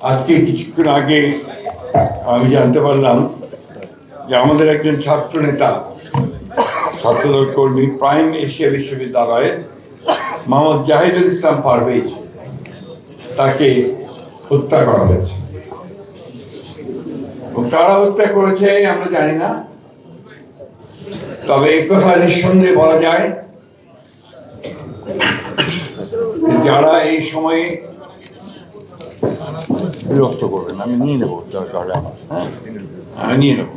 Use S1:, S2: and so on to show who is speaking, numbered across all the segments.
S1: আজকে কিছুক্ষণ আগে আমি জানতে পারলাম যে আমাদের একজন ছাত্র নেতা, ছাত্রদল কর্মী, প্রাইম এশিয়া বিশ্ববিদ্যালয়ের মোহাম্মদ জাহিদুল ইসলাম পারভেজ তাকে হত্যা করা হয়েছে। কারা হত্যা করেছে আমরা জানি না। তবে এই কথা নিঃসন্দেহে বলা যায় যারা এই সময়ে বিরক্ত করবেন আমি নিয়ে নেব দরকার আমার আমি নিয়ে নেব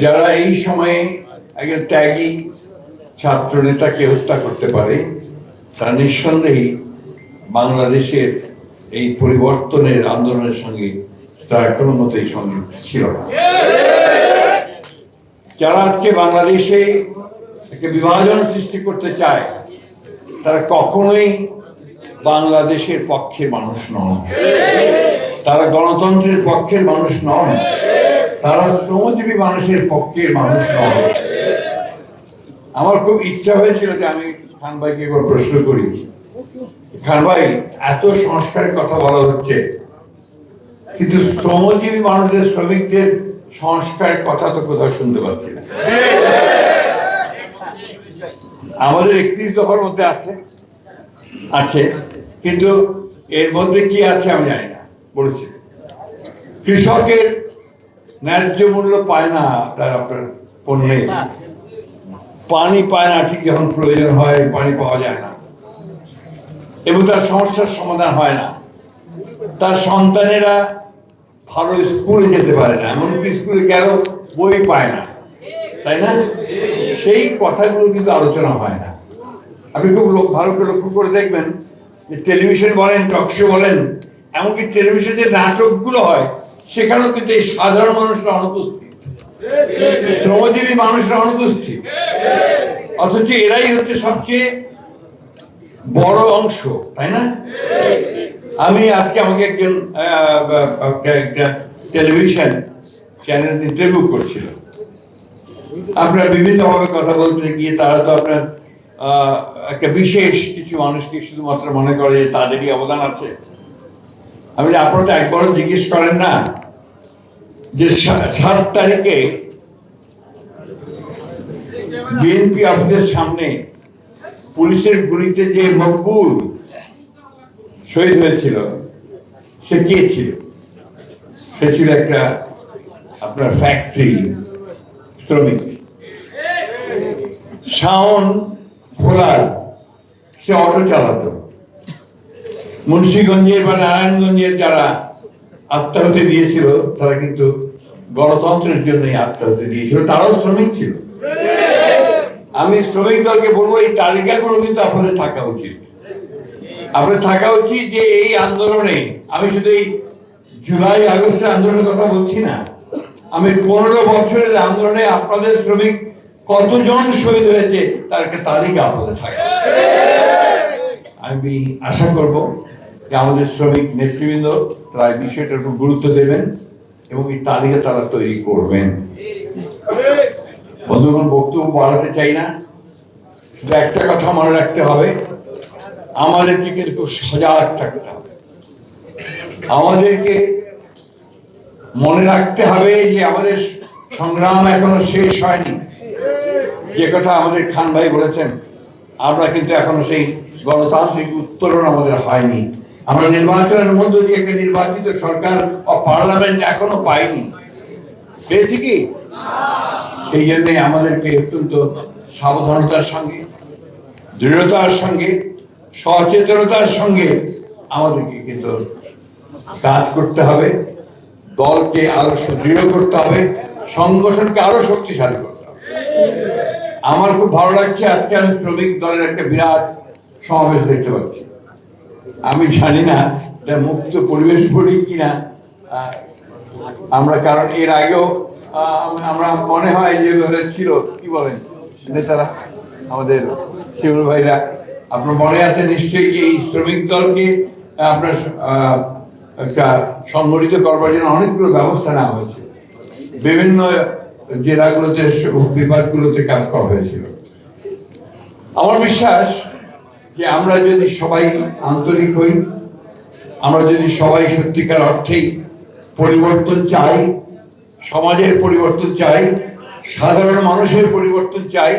S1: যারা এই সময়ে একজন ত্যাগী ছাত্র নেতাকে হত্যা করতে পারে তারা নিঃসন্দেহেই বাংলাদেশের এই পরিবর্তনের আন্দোলনের সঙ্গে তারা কোনো মতেই সংযুক্ত ছিল না যারা আজকে বাংলাদেশে একটা বিভাজন সৃষ্টি করতে চায় তারা কখনোই বাংলাদেশের পক্ষের মানুষ নন। তারা গণতন্ত্রের পক্ষের মানুষ নন। তারা শ্রমজীবী মানুষের পক্ষের মানুষ নন। আমার খুব ইচ্ছা হয়েছিল যে আমি খান ভাইকে একবার প্রশ্ন করি। খান ভাই, এত সংস্কারের কথা বলা হচ্ছে। কিন্তু শ্রমজীবী মানুষদের, শ্রমিকদের সংস্কারের কথা তো কোথাও শুনতে পাচ্ছি না। আমাদের একত্রিশ দফার মধ্যে আছে। আছে, কিন্তু এর মধ্যে কি আছে আমি জানি না, বলেছি। কৃষকের ন্যায্য মূল্য পায় না তার আপনার পণ্যের পানি পায় না, ঠিক যখন প্রয়োজন হয়, পানি পাওয়া যায় না। এবং তার সমস্যার সমাধান হয় না। তার সন্তানেরা ভালো স্কুলে যেতে পারে না, এমনকি স্কুলে গেল বই পায় না। তাই না? সেই কথাগুলো কিন্তু আলোচনা হয় না। আপনি খুব ভালো করে লক্ষ্য করে দেখবেন যে টেলিভিশন বলেন, টক শো বলেন, এমনকি টেলিভিশনে যে নাটকগুলো হয়, সেখানেও কিন্তু এই সাধারণ মানুষরা অনুপস্থিত। শ্রমজীবী মানুষরা অনুপস্থিত। অথচ এরাই হচ্ছে সবচেয়ে বড় অংশ, তাই না? আমি আজকে আমাকে একজন টেলিভিশন চ্যানেল ইন্টারভিউ করছিল। আপনারা বিভিন্নভাবে কথা বলতে গিয়ে তারা তো আপনার একটা বিশেষ কিছু মানুষকে শুধুমাত্র মনে করে যে তাদেরই অবদান আছে। আমি আপনারা তো একবারও জিজ্ঞেস করেন না যে সাত তারিখে বিএনপি অফিসের সামনে পুলিশের গুলিতে যে মকবুল শহীদ হয়েছিল, সে কে ছিল? সে ছিল একটা আপনার ফ্যাক্টরি শ্রমিক। শাওন ভোলার সে অটো চালাতো। মুন্সীগঞ্জের বা নারায়ণগঞ্জের যারা আত্মাহতি দিয়েছিল, তারা কিন্তু গণতন্ত্রের জন্যই আত্মাহতি দিয়েছিল, তারাও শ্রমিক ছিল। আমি শ্রমিক দলকে বলব, এই তালিকাগুলো কিন্তু আপনাদের থাকা উচিত। আপনাদের থাকা উচিত যে এই আন্দোলনে, আমি শুধু এই জুলাই আগস্টের আন্দোলনের কথা বলছি না, আমি পনেরো বছরের আন্দোলনে আপনাদের শ্রমিক কতজন শহীদ হয়েছে তার একটা তালিকা আপনাদের থাকে। আমি আশা করব যে আমাদের শ্রমিক নেতৃবৃন্দ তারা এই বিষয়টার উপর গুরুত্ব দেবেন এবং এই তালিকা তারা তৈরি করবেন। বন্ধুগণ, বক্তব্য বাড়াতে চাই না। শুধু একটা কথা মনে রাখতে হবে, আমাদেরকে কিন্তু খুব সজাগ থাকতে হবে। আমাদেরকে মনে রাখতে হবে যে আমাদের সংগ্রাম এখনও শেষ হয়নি। যে কথা আমাদের খান ভাই বলেছেন, আমরা কিন্তু এখনও সেই গণতান্ত্রিক উত্তরণ আমাদের হয়নি। আমরা নির্বাচনের মধ্য দিয়ে একটা নির্বাচিত সরকার ও পার্লামেন্ট এখনও পাইনি। পেয়েছি কি? সেই জন্যে আমাদেরকে অত্যন্ত সাবধানতার সঙ্গে, দৃঢ়তার সঙ্গে, সচেতনতার সঙ্গে আমাদেরকে কিন্তু কাজ করতে হবে। দলকে আরও সুদৃঢ় করতে হবে, সংগঠনকে আরও শক্তিশালী করতে হবে। আমার খুব ভালো লাগছে, আজকে আমি শ্রমিক দলের একটা বিরাট সমাবেশ দেখতে পাচ্ছি। আমি জানি না এটা মুক্ত পরিবেশ বলি কিনা আমরা কারণ এর আগেও আমরা মনে হয় যে ছিল, কি বলেন, নেতারা, আমাদের শিবুল ভাইরা, আপনার মনে আছে নিশ্চয়ই যে এই শ্রমিক দলকে আপনার একটা সংগঠিত করবার জন্য অনেকগুলো ব্যবস্থা নেওয়া হয়েছে। বিভিন্ন জেলাগুলোতে বিভাগগুলোতে কাজ করা হয়েছিল। আমার বিশ্বাস যে আমরা যদি সবাই আন্তরিক হই, আমরা যদি সবাই সত্যিকার অর্থেই পরিবর্তন চাই, সমাজের পরিবর্তন চাই, সাধারণ মানুষের পরিবর্তন চাই,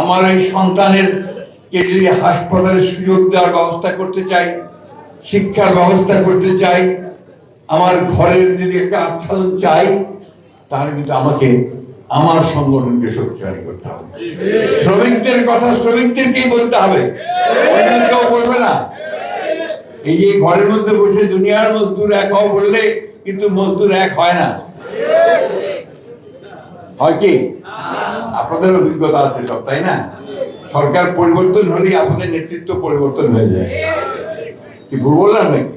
S1: আমার এই সন্তানের কে যদি হাসপাতালের সুযোগ দেওয়ার ব্যবস্থা করতে চাই, শিক্ষার ব্যবস্থা করতে চাই, আমার ঘরের যদি একটা আচ্ছাদন চাই তাহলে কিন্তু আমাকে আমার সংগঠনকে শক্তিশালী করতে হবে। শ্রমিকদের কথা শ্রমিকদেরকেই বলতে হবে। অন্য কেউ বলবে না। এই যে ঘরের মধ্যে বসে দুনিয়ার মজদুর এক হও বললে কিন্তু মজদুর এক হয় না। হয় কি? আপনাদের অভিজ্ঞতা আছে সব তাই না? সরকার পরিবর্তন হলেই আপনাদের নেতৃত্ব পরিবর্তন হয়ে যায়। কি ভুল বললাম নাকি?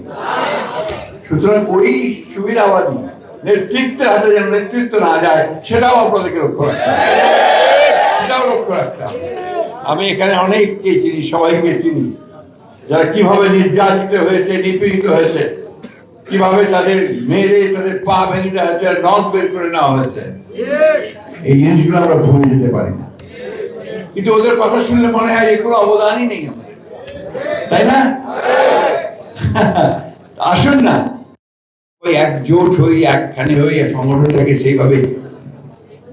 S1: সুতরাং ওই সুবিধাবাদী নেতৃত্বের হাতে যেন নেতৃত্ব না যায়, সেটাও আপনাদেরকে লক্ষ্য রাখতে সেটাও লক্ষ্য রাখতে আমি এখানে অনেককে চিনি, সবাইকে চিনি। যারা কীভাবে নির্যাতিত হয়েছে, নিপীড়িত হয়েছে, কীভাবে তাদের মেরে, তাদের পা ভেঙে দেওয়া হয়েছে, নখ বের করে নেওয়া হয়েছে, এই জিনিসগুলো আমরা ভুলে যেতে পারি না। কিন্তু ওদের কথা শুনলে মনে হয় এগুলো অবদানই নেই আমাদের। তাই না? আসুন না। ওই একজোট হই একখানে হই সংগঠনটাকে সেইভাবে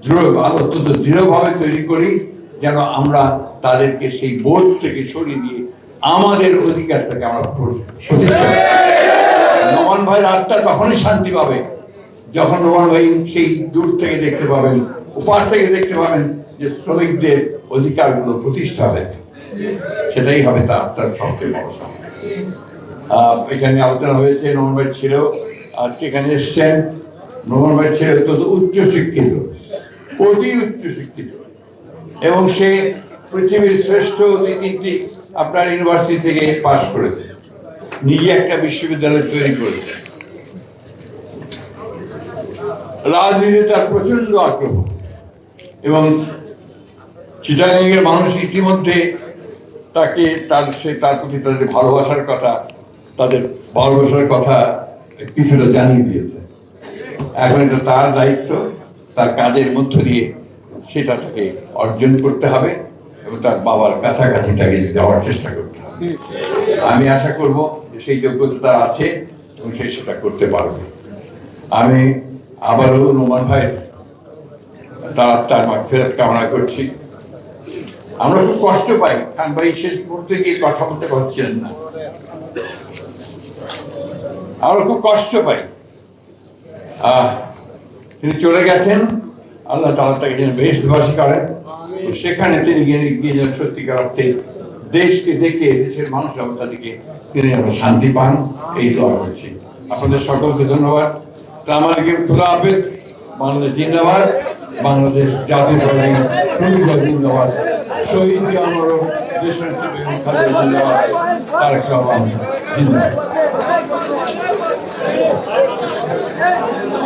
S1: দৃঢ় অত্যন্ত দৃঢ়ভাবে তৈরি করি যেন আমরা তাদেরকে সেই বোধ থেকে সরিয়ে দিয়ে আমাদের অধিকারটাকে আমরা প্র- প্রতিষ্ঠা ভাইয়ের আত্মা তখনই শান্তি পাবে যখন নমান ভাই সেই দূর থেকে দেখতে পাবেন উপার থেকে দেখতে পাবেন যে শ্রমিকদের অধিকারগুলো প্রতিষ্ঠা হয়েছে। সেটাই হবে তার আত্মার সবচেয়ে বড় আহ, এখানে আলোচনা হয়েছে নমন ভাই ছিল আজকে এখানে এসছেন নমন ভাই ছিল উচ্চ শিক্ষিত অতি উচ্চ শিক্ষিত এবং সে পৃথিবীর শ্রেষ্ঠ দুই তিনটি আপনার ইউনিভার্সিটি থেকে পাশ করেছে। নিজে একটা বিশ্ববিদ্যালয় তৈরি করেছে। রাজনীতি তার প্রচণ্ড আগ্রহ। এবং চিটাগাংয়ের মানুষ ইতিমধ্যে তাকে তার, সে তার প্রতি তাদের ভালোবাসার কথা, তাদের ভালোবাসার কথা কিছুটা জানিয়ে দিয়েছে। এখন এটা তার দায়িত্ব, তার কাজের মধ্য দিয়ে সেটা তাকে অর্জন করতে হবে এবং তার বাবার কাছাকাছি তাকে যাওয়ার চেষ্টা করতে হবে। আমি আশা করব যে সেই যোগ্যতা তার আছে এবং সে সেটা করতে পারবে। আমি আবারও নোমান ভাই, তার তার ফেরত কামনা করছি। আমরা খুব কষ্ট পাই। খান ভাই শেষ মুহূর্তে গিয়ে কথা বলতে পারছেন না। আমরা খুব কষ্ট পাই। তিনি চলে গেছেন। আল্লাহ তালা তাকে যেন বেশবাসী করেন। সেখানে তিনি গিয়ে গিয়ে যেন সত্যিকার অর্থে দেশকে দেখে, দেশের মানুষ অবস্থা দিকে তিনি যেন শান্তি পান। এই দোয়া করছি। আপনাদের সকলকে ধন্যবাদ। সালাম আলাইকুম। খুদা হাফেজ। বাংলাদেশ জিন্দাবাদ। বাংলাদেশ জাতীয় জিন্দাবাদ শহীদ আমার দেশের জিন্দাবাদ রহমান জিন্দাবাদ। Vamos!